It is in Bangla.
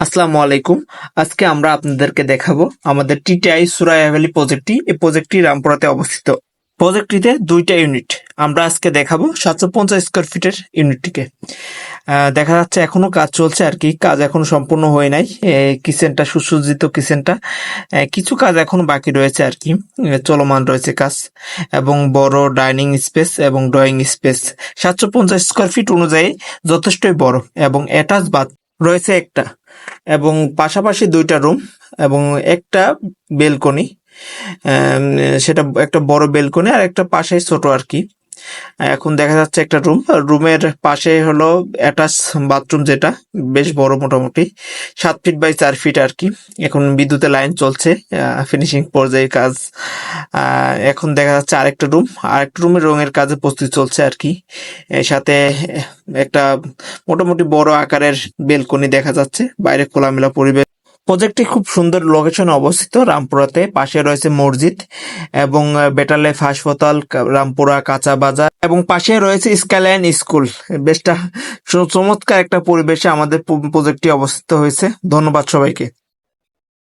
আসসালামু আলাইকুম। আজকে আমরা আপনাদেরকে দেখাবো আমাদের টিটিআই সুরাইয়া ভ্যালি প্রজেক্টটি। এই প্রজেক্টটি রামপুরাতে অবস্থিত। প্রজেক্টটিতে দুইটা ইউনিট। আমরা আজকে দেখাবো সাতশো পঞ্চাশ স্কোয়ার ফিটের ইউনিটটিকে। দেখা যাচ্ছে এখনও কাজ চলছে আর কি। কাজ এখনও সম্পূর্ণ হয় নাই। কিচেনটা, সুসজ্জিত কিচেনটা। কিছু কাজ এখনও বাকি রয়েছে আর কি। চলমান রয়েছে কাজ। এবং বড় ডাইনিং স্পেস এবং ড্রয়িং স্পেস। সাতশো পঞ্চাশ স্কোয়ার ফিট অনুযায়ী যথেষ্টই বড় এবং অ্যাটাচ বাথ রয়েছে একটা, এবং পাশাপাশি দুইটা রুম এবং একটা বেলকনি সেটা একটা বড় বেলকনি আর একটা পাশে ছোট আর কি। এখন দেখা যাচ্ছে একটা রুম। রুমের পাশে হলো অ্যাটাচ বাথরুম যেটা, বেশ বড় মোটামুটি। সাত ফিট বাই চার ফিট আর কি। এখন বিদ্যুতের লাইন চলছে ফিনিশিং পর্যায়ের কাজ। এখন দেখা যাচ্ছে আরেকটা রুম আরেকটা রুমের রঙের কাজে প্রস্তুতি চলছে আর কি। সাথে একটা মোটামুটি বড় আকারের বেলকনি দেখা যাচ্ছে। বাইরে খোলামেলা পরিবেশ প্রজেক্টটি খুব সুন্দর লোকেশনে অবস্থিত। রামপুরাতে পাশে রয়েছে মসজিদ এবং আহ, বেটালেফ হাসপাতাল রামপুরা কাঁচা বাজার এবং পাশে রয়েছে স্কাইলাইন স্কুল বেশটা চমৎকার একটা পরিবেশে আমাদের প্রজেক্টটি অবস্থিত হয়েছে। ধন্যবাদ সবাইকে।